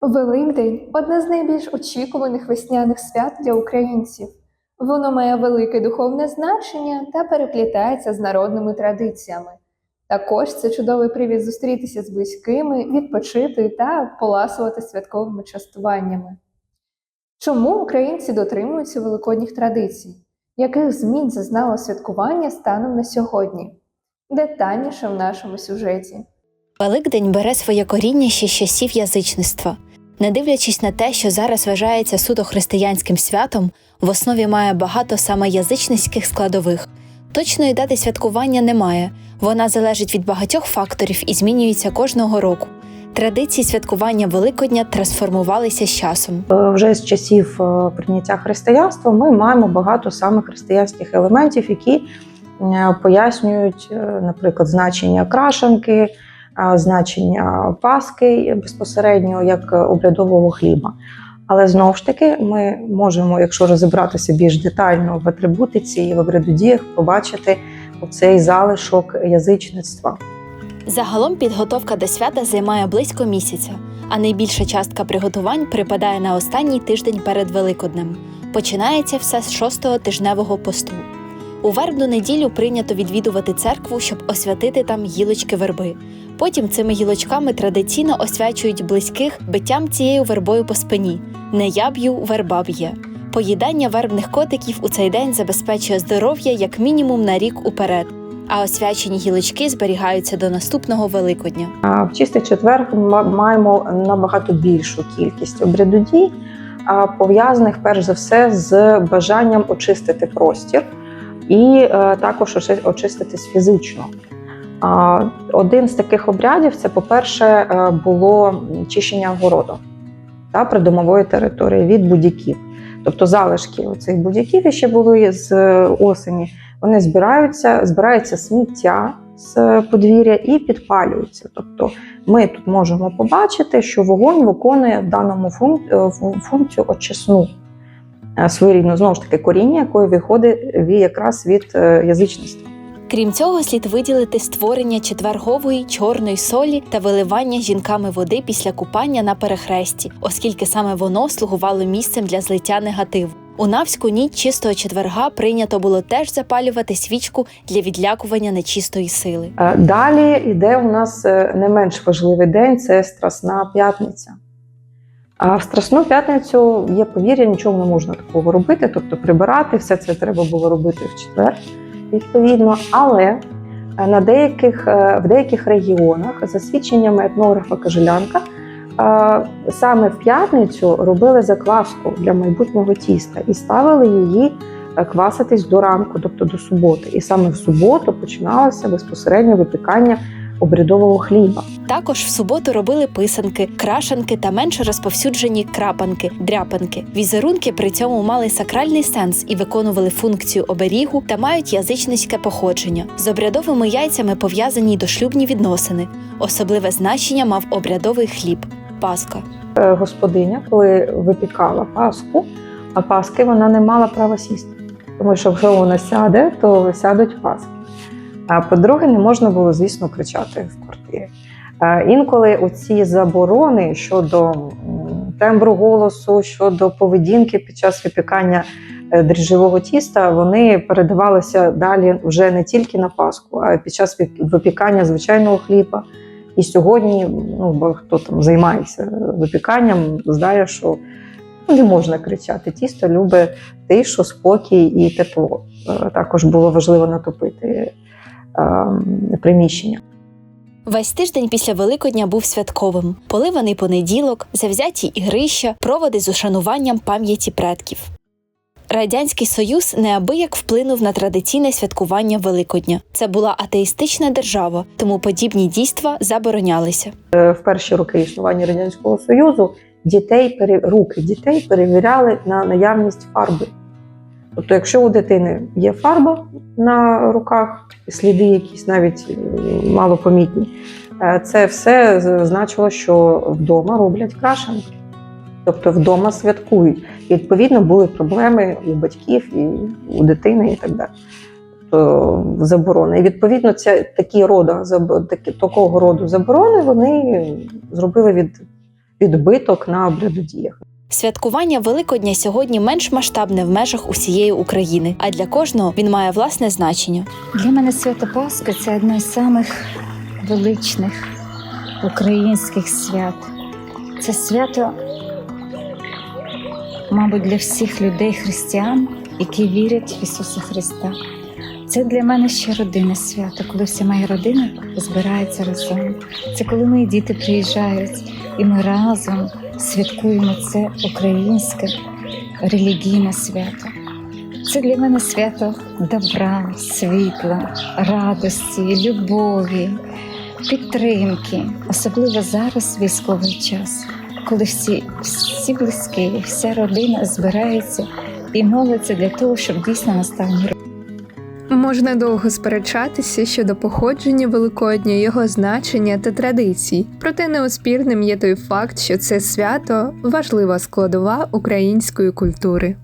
Великдень одне з найбільш очікуваних весняних свят для українців. Воно має велике духовне значення та переплітається з народними традиціями. Також це чудовий привід зустрітися з близькими, відпочити та поласувати святковими частуваннями. Чому українці дотримуються великодніх традицій? Яких змін зазнало святкування станом на сьогодні? Детальніше в нашому сюжеті. Великдень бере своє коріння ще з часів язичництва. Не дивлячись на те, що зараз вважається суто християнським святом, в основі має багато саме язичницьких складових. Точної дати святкування немає, вона залежить від багатьох факторів і змінюється кожного року. Традиції святкування Великодня трансформувалися з часом. Е, Вже з часів е, прийняття християнства ми маємо багато саме християнських елементів, які е, пояснюють, наприклад, значення крашенки, значення паски безпосередньо як обрядового хліба. Але знову ж таки, ми можемо, якщо розібратися більш детально в атрибутиці і в обрядодіях, побачити оцей залишок язичництва. Загалом підготовка до свята займає близько місяця, а найбільша частка приготувань припадає на останній тиждень перед Великоднем. Починається все з шостого тижневого посту. У вербну неділю прийнято відвідувати церкву, щоб освятити там гілочки верби. Потім цими гілочками традиційно освячують близьких биттям цією вербою по спині. Не я б'ю, верба б'є. Поїдання вербних котиків у цей день забезпечує здоров'я як мінімум на рік уперед, а освячені гілочки зберігаються до наступного Великодня. А В чистий четвер ми маємо набагато більшу кількість обрядодій, пов'язаних перш за все з бажанням очистити простір і е, також очиститись фізично. Один з таких обрядів це, по-перше, е, було чищення городу та придомової території від будь-яків. Тобто залишки цих будь-яків ще були з е, осені. Вони збираються, збирається сміття з подвір'я і підпалюються. Тобто ми тут можемо побачити, що вогонь виконує в даному фун- функцію очисну е, своєрідну, знову ж таки, коріння, якої виходить якраз від е, язичництва. Крім цього, слід виділити створення четвергової чорної солі та виливання жінками води після купання на перехресті, оскільки саме воно слугувало місцем для злиття негативу. У Навську ніч чистого четверга прийнято було теж запалювати свічку для відлякування нечистої сили. Е, Далі йде у нас не менш важливий день це Страсна п'ятниця. А в Страсну п'ятницю є повір'я, нічого не можна такого робити, тобто прибирати, все це треба було робити в четвер, відповідно. Але е, на деяких, е, в деяких регіонах, за свідченнями етнографа Кажелянка, е, саме в п'ятницю робили закваску для майбутнього тіста і ставили її кваситись до ранку, тобто до суботи. І саме в суботу починалося безпосередньо випікання обрядового хліба. Також в суботу робили писанки, крашанки та менш розповсюджені крапанки, дряпанки. Візерунки при цьому мали сакральний сенс і виконували функцію оберігу та мають язичницьке походження. З обрядовими яйцями пов'язані й дошлюбні відносини. Особливе значення мав обрядовий хліб паска. Е, Господиня, коли випікала паску, а паски вона не мала права сісти. Тому що якщо вона сяде, то сядуть паски. А по-друге, не можна було, звісно, кричати в квартирі. Інколи оці заборони щодо тембру голосу, щодо поведінки під час випікання е, дріжджового тіста, вони передавалися далі вже не тільки на Пасху, а під час випікання звичайного хліба. І сьогодні, ну бо хто там займається випіканням, знає, що не можна кричати. Тісто любить тишу, спокій і тепло. Е, Також було важливо натопити приміщення. Весь тиждень після Великодня був святковим: поливаний понеділок, завзяті ігрища, проводи з ушануванням пам'яті предків. Радянський Союз неабияк вплинув на традиційне святкування Великодня. Це була атеїстична держава, тому подібні дійства заборонялися. Е, В перші роки існування Радянського Союзу дітей руки дітей перевіряли на наявність фарби. Тобто, якщо у дитини є фарба на руках, сліди якісь навіть е, малопомітні, е, це все значило, що вдома роблять крашенки. Тобто вдома святкують. І, відповідно, були проблеми у батьків, і у дитини, і так далі. Тобто заборони. І відповідно, це такі рода, такі, такого роду заборони вони зробили від відбиток на обрядодіях. Святкування Великодня сьогодні менш масштабне в межах усієї України, а для кожного він має власне значення. Для мене свято Пасхи це одне з самих величних українських свят. Це свято, мабуть, для всіх людей християн, які вірять в Ісуса Христа. Це для мене ще родинне свято, коли вся моя родина збирається разом. Це коли мої діти приїжджають, і ми разом святкуємо це українське релігійне свято. Це для мене свято добра, світла, радості, любові, підтримки, особливо зараз військовий час, коли всі, всі близькі, вся родина збирається і молиться для того, щоб дійсно настав мир. Можна довго сперечатися щодо походження Великодня, його значення та традицій, проте неоспірним є той факт, що це свято важлива складова української культури.